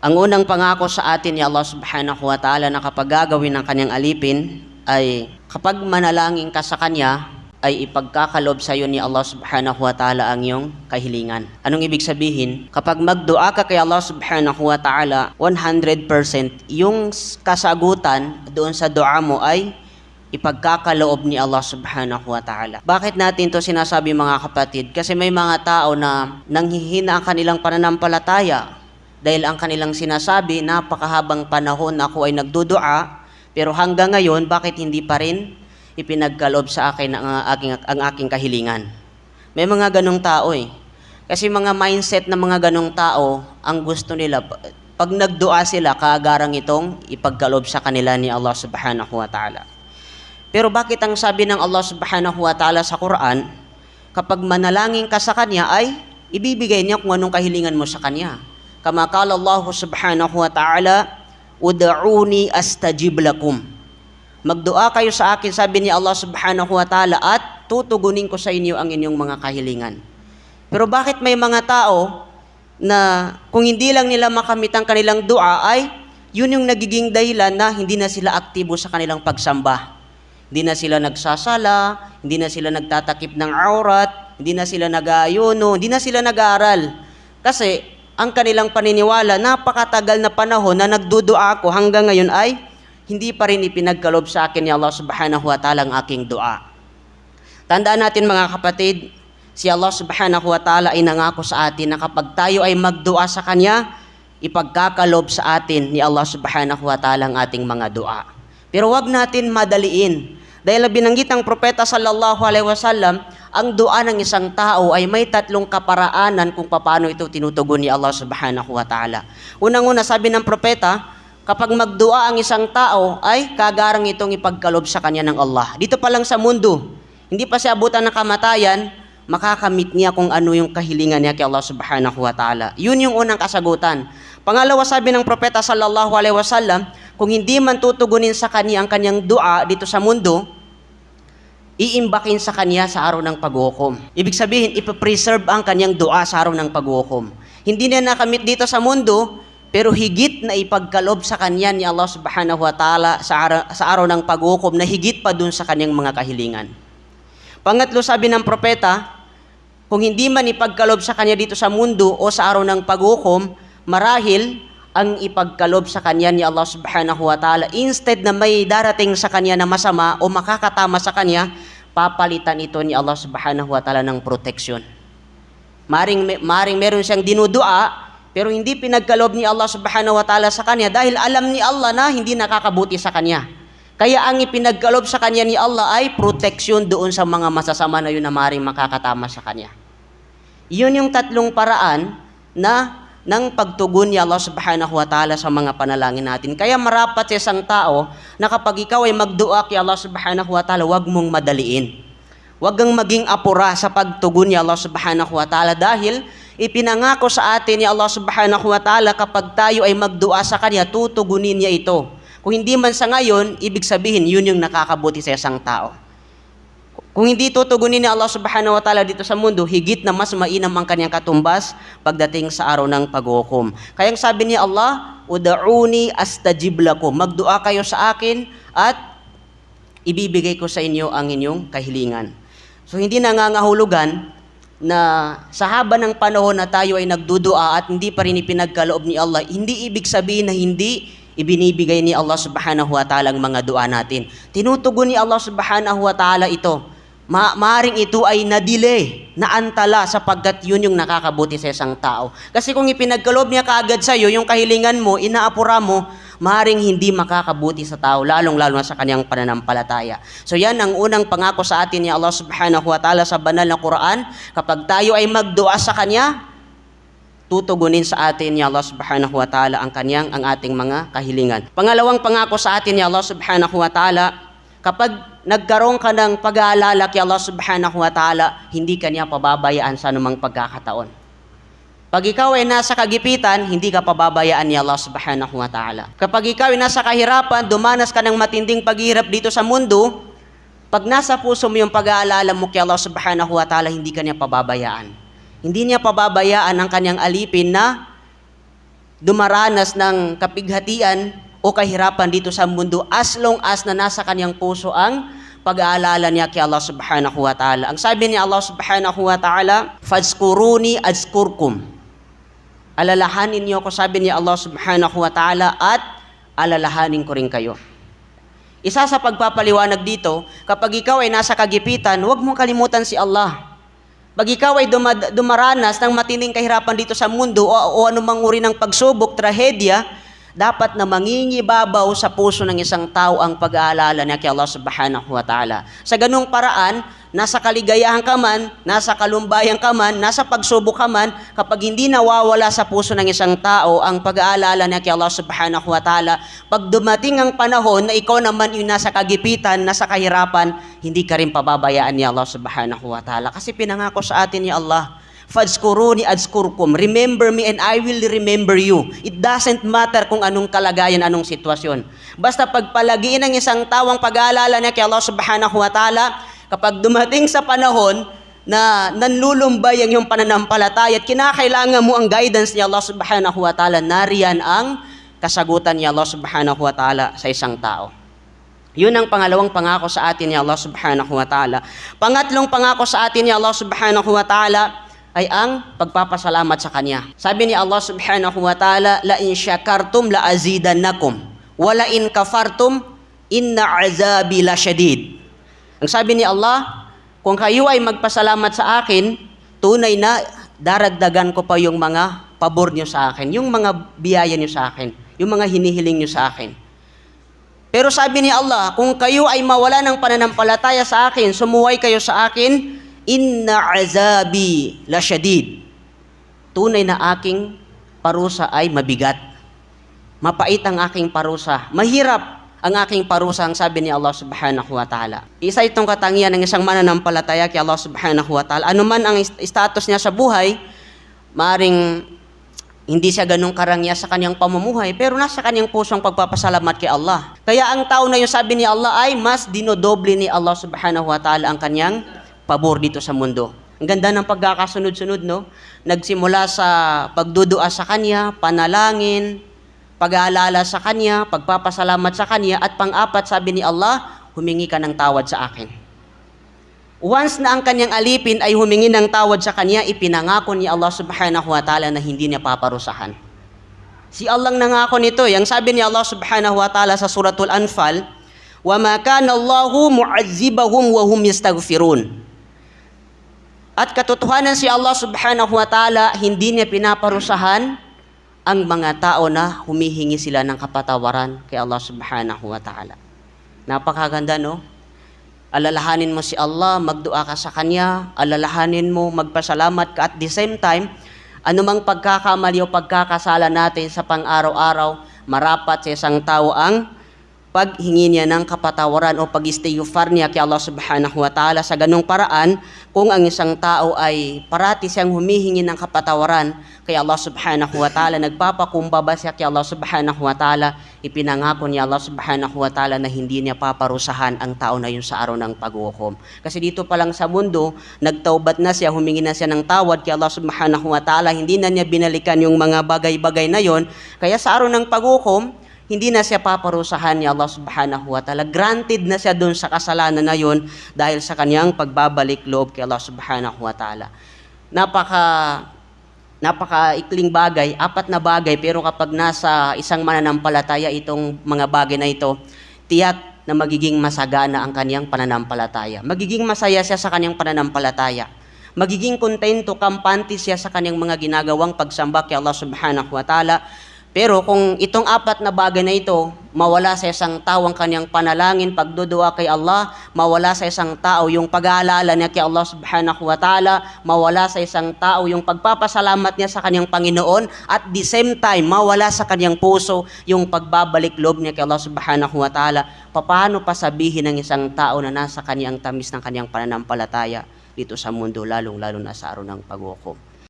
Ang unang pangako sa atin ni Allah subhanahu wa ta'ala na kapag gagawin ng kanyang alipin ay kapag manalangin ka sa kanya ay ipagkakalob sa iyo ni Allah subhanahu wa ta'ala ang iyong kahilingan. Anong ibig sabihin? Kapag magdua ka kay Allah subhanahu wa ta'ala, 100% yung kasagutan doon sa dua mo ay ipagkakaloob ni Allah subhanahu wa ta'ala. Bakit natin to sinasabi mga kapatid? Kasi may mga tao na nanghihina ang kanilang pananampalataya dahil ang kanilang sinasabi, napakahabang panahon na ako ay nagdudua, pero hanggang ngayon, bakit hindi pa rin ipinagkaloob sa akin ang aking, ang aking kahilingan? May mga ganong tao eh. Kasi mga mindset ng mga ganong tao, ang gusto nila, pag nagdua sila, kaagarang itong ipagkaloob sa kanila ni Allah subhanahu wa ta'ala. Pero bakit ang sabi ng Allah subhanahu wa ta'ala sa Quran, kapag manalangin ka sa Kanya ay ibibigay niya kung anong kahilingan mo sa Kanya. Kama kala Allah subhanahu wa ta'ala, Uda'uni astajib lakum. Magdua kayo sa akin, sabi ni Allah subhanahu wa ta'ala, at tutugunin ko sa inyo ang inyong mga kahilingan. Pero bakit may mga tao na kung hindi lang nila makamit ang kanilang dua ay yun yung nagiging dahilan na hindi na sila aktibo sa kanilang pagsamba. Hindi na sila nagsasala, hindi na sila nagtatakip ng aurat, hindi na sila nag-aayuno, hindi na sila nag-aaral. Kasi ang kanilang paniniwala, napakatagal na panahon na nagdudua ako hanggang ngayon ay hindi pa rin ipinagkalob sa akin ni Allah subhanahu wa ta'ala ang aking dua. Tandaan natin mga kapatid, si Allah subhanahu wa ta'ala ay nangako sa atin na kapag tayo ay magdua sa Kanya, ipagkakalob sa atin ni Allah subhanahu wa ta'ala ang ating mga dua. Pero wag natin madaliin. Dahil binanggit ng propeta sallallahu alaihi wasallam, ang dua ng isang tao ay may tatlong kaparaanan kung paano ito tinutugon ni Allah subhanahu wa ta'ala. Unang-una sabi ng propeta, kapag magdua ang isang tao ay kagarang itong ipagkalob sa kanya ng Allah. Dito pa lang sa mundo, hindi pa siya abutan ng kamatayan, makakamit niya kung ano yung kahilingan niya kay Allah subhanahu wa ta'ala. Yun yung unang kasagutan. Pangalawa sabi ng propeta sallallahu alaihi wasallam, kung hindi man tutugunin sa kanya ang kanyang dua dito sa mundo, iimbakin sa kanya sa araw ng paghukom. Ibig sabihin, ipapreserve ang kanyang dua sa araw ng paghukom. Hindi niya nakamit dito sa mundo, pero higit na ipagkalob sa kanya ni Allah subhanahu wa ta'ala sa araw, sa araw ng paghukom na higit pa dun sa kanyang mga kahilingan. Pangatlo sabi ng propeta, kung hindi man ipagkalob sa kanya dito sa mundo o sa araw ng paghukom, marahil ang ipagkalob sa kanya ni Allah subhanahu wa ta'ala, instead na may darating sa kanya na masama o makakatama sa kanya, papalitan ito ni Allah subhanahu wa ta'ala ng proteksyon. Maring, maring meron siyang dinudua, pero hindi pinagkalob ni Allah subhanahu wa ta'ala sa kanya dahil alam ni Allah na hindi nakakabuti sa kanya. Kaya ang ipinagkalob sa kanya ni Allah ay proteksyon doon sa mga masasama na yun na maring makakatama sa kanya. Yun yung tatlong paraan na ng pagtugon ni Allah subhanahu wa ta'ala sa mga panalangin natin. Kaya marapat sa isang tao na kapag ikaw ay magdua kay Allah subhanahu wa ta'ala, huwag mong madaliin. Huwag kang maging apura sa pagtugon ni Allah subhanahu wa ta'ala dahil ipinangako sa atin ni Allah subhanahu wa ta'ala kapag tayo ay magdua sa Kanya, tutugunin niya ito. Kung hindi man sa ngayon, ibig sabihin, yun yung nakakabuti sa isang tao. Kung hindi tutugunin ni Allah subhanahu wa ta'ala dito sa mundo, higit na mas mainam ang kanyang katumbas pagdating sa araw ng paghukom. Kaya sabi ni Allah, Uda'uni astajib lakum. Magdua kayo sa akin at ibibigay ko sa inyo ang inyong kahilingan. So hindi nangangahulugan na sa haba ng panahon na tayo ay nagdudua at hindi pa rin ipinagkaloob ni Allah, hindi ibig sabihin na hindi ibinibigay ni Allah subhanahu wa ta'ala ang mga dua natin. Tinutugon ni Allah subhanahu wa ta'ala ito ma maaring ito ay na-delay, naantala sapagkat yun yung nakakabuti sa isang tao. Kasi kung ipinagkalob niya kaagad sa iyo, yung kahilingan mo, inaapura mo, maaring hindi makakabuti sa tao, lalong-lalo na sa kanyang pananampalataya. So yan ang unang pangako sa atin ni Allah subhanahu wa ta'ala sa banal na Quran. Kapag tayo ay magdua sa Kanya, tutugunin sa atin ni Allah subhanahu wa ta'ala ang kanyang, ang ating mga kahilingan. Pangalawang pangako sa atin ni Allah subhanahu wa ta'ala, kapag nagkaroon ka ng pag-aalala kay Allah subhanahu wa ta'ala, hindi ka niya pababayaan sa anumang pagkakataon. Pag ikaw ay nasa kagipitan, hindi ka pababayaan ni Allah subhanahu wa ta'ala. Kapag ikaw ay nasa kahirapan, dumanas ka ng matinding paghihirap dito sa mundo, pag nasa puso mo yung pag-aalala mo kay Allah subhanahu wa ta'ala, hindi ka niya pababayaan. Hindi niya pababayaan ang kanyang alipin na dumaranas ng kapighatian o kahirapan dito sa mundo as long as na nasa kanyang puso ang pag-aalala niya kay Allah subhanahu wa ta'ala. Ang sabi ni Allah subhanahu wa ta'ala, Fazkuruni azkurkum. Alalahanin niyo ako, sabi ni Allah subhanahu wa ta'ala, at alalahanin ko rin kayo. Isa sa pagpapaliwanag dito, kapag ikaw ay nasa kagipitan, huwag mong kalimutan si Allah. Pag ikaw ay dumad- dumaranas ng matinding kahirapan dito sa mundo o, o anumang uri ng pagsubok, trahedya, dapat na mangingibabaw sa puso ng isang tao ang pag-aalala niya kay Allah subhanahu wa ta'ala. Sa ganung paraan, nasa kaligayahan ka man, nasa kalumbayan ka man, nasa pagsubok ka man, kapag hindi nawawala sa puso ng isang tao ang pag-aalala niya kay Allah subhanahu wa ta'ala, pag dumating ang panahon na ikaw naman yung nasa kagipitan, nasa kahirapan, hindi ka rin pababayaan ni Allah subhanahu wa ta'ala. Kasi pinangako sa atin ni Allah, Fadzkuruni adzkurkum. Remember me and I will remember you. It doesn't matter kung anong kalagayan, anong sitwasyon. Basta pagpalagiin ng isang tawang pag-aalala niya kay Allah subhanahu wa ta'ala, kapag dumating sa panahon na nanlulumbay ang iyong pananampalataya at kinakailangan mo ang guidance ni Allah subhanahu wa ta'ala, nariyan ang kasagutan ni Allah subhanahu wa ta'ala sa isang tao. Yun ang pangalawang pangako sa atin ni Allah subhanahu wa ta'ala. Pangatlong pangako sa atin ni Allah subhanahu wa ta'ala ay ang pagpapasalamat sa Kanya. Sabi ni Allah subhanahu wa ta'ala, La in syakartum la azidannakum, wa la in kafartum, inna azabi la syadid. Ang sabi ni Allah, kung kayo ay magpasalamat sa akin, tunay na daragdagan ko pa yung mga pabor niyo sa akin, yung mga biyaya niyo sa akin, yung mga hinihiling niyo sa akin. Pero sabi ni Allah, kung kayo ay mawala ng pananampalataya sa akin, sumuway kayo sa akin, inna azabi la syadid. Tunay na aking parusa ay mabigat. Mapait ang aking parusa. Mahirap ang aking parusa, ang sabi ni Allah subhanahu wa ta'ala. Isa itong katangian ng isang mananampalataya kay Allah subhanahu wa ta'ala. Ano man ang status niya sa buhay, maring hindi siya ganong karangya sa kanyang pamumuhay, pero nasa kanyang pusong pagpapasalamat kay Allah. Kaya ang tao na yung sabi ni Allah ay mas dinodoble ni Allah subhanahu wa ta'ala ang kanyang pabor dito sa mundo. Ang ganda ng pagkakasunod-sunod, no? Nagsimula sa pagdudua sa Kanya, panalangin, pag-aalala sa Kanya, pagpapasalamat sa Kanya, at pang-apat, sabi ni Allah, humingi ka ng tawad sa akin. Once na ang kanyang alipin ay humingi ng tawad sa kanya, ipinangako ni Allah subhanahu wa ta'ala na hindi niya paparusahan. Si Allah ang nangako nito. Yang sabi ni Allah subhanahu wa ta'ala sa suratul Anfal, وَمَا كَانَ اللَّهُ مُعَذِّبَهُمْ وَهُمْ يَسْتَغْفِرُونَ at katotohanan si Allah subhanahu wa ta'ala, hindi niya pinaparusahan ang mga tao na humihingi sila ng kapatawaran kay Allah subhanahu wa ta'ala. Napakaganda, no? alalahanin mo si Allah, magdua ka sa Kanya, alalahanin mo, magpasalamat ka at the same time, anumang pagkakamali o pagkakasala natin sa pang-araw-araw, marapat sa isang tao ang paghingi niya ng kapatawaran o pag-istighfar niya kay Allah subhanahu wa ta'ala. Sa ganong paraan kung ang isang tao ay parati siyang humihingi ng kapatawaran kay Allah subhanahu wa ta'ala nagpapakumbaba siya kay Allah subhanahu wa ta'ala ipinangako niya Allah subhanahu wa ta'ala na hindi niya paparusahan ang tao na yun sa araw ng paghukom. Kasi dito pa lang sa mundo nagtaubat na siya humingi na siya ng tawad kay Allah subhanahu wa ta'ala. Hindi na niya binalikan yung mga bagay-bagay na yon kaya sa araw ng paghukom hindi na siya paparusahan ni Allah subhanahu wa ta'ala. Granted na siya doon sa kasalanan na yun dahil sa kanyang pagbabalik loob kay Allah subhanahu wa ta'ala. Napaka napaka-ikling bagay, apat na bagay, pero kapag nasa isang mananampalataya itong mga bagay na ito, tiyak na magiging masagana ang kanyang pananampalataya. Magiging masaya siya sa kanyang pananampalataya. Magiging kontento, kampante siya sa kanyang mga ginagawang pagsamba kay Allah subhanahu wa ta'ala pero kung itong apat na bagay na ito, mawala sa isang tao ang kanyang panalangin, pagdudua kay Allah, mawala sa isang tao yung pag-aalala niya kay Allah subhanahu wa ta'ala, mawala sa isang tao yung pagpapasalamat niya sa kanyang Panginoon, at the same time, mawala sa kanyang puso yung pagbabalik loob niya kay Allah subhanahu wa ta'ala, paano pa sabihin ng isang tao na nasa kanyang tamis ng kanyang pananampalataya dito sa mundo, lalong-lalo na sa araw ng paghukom.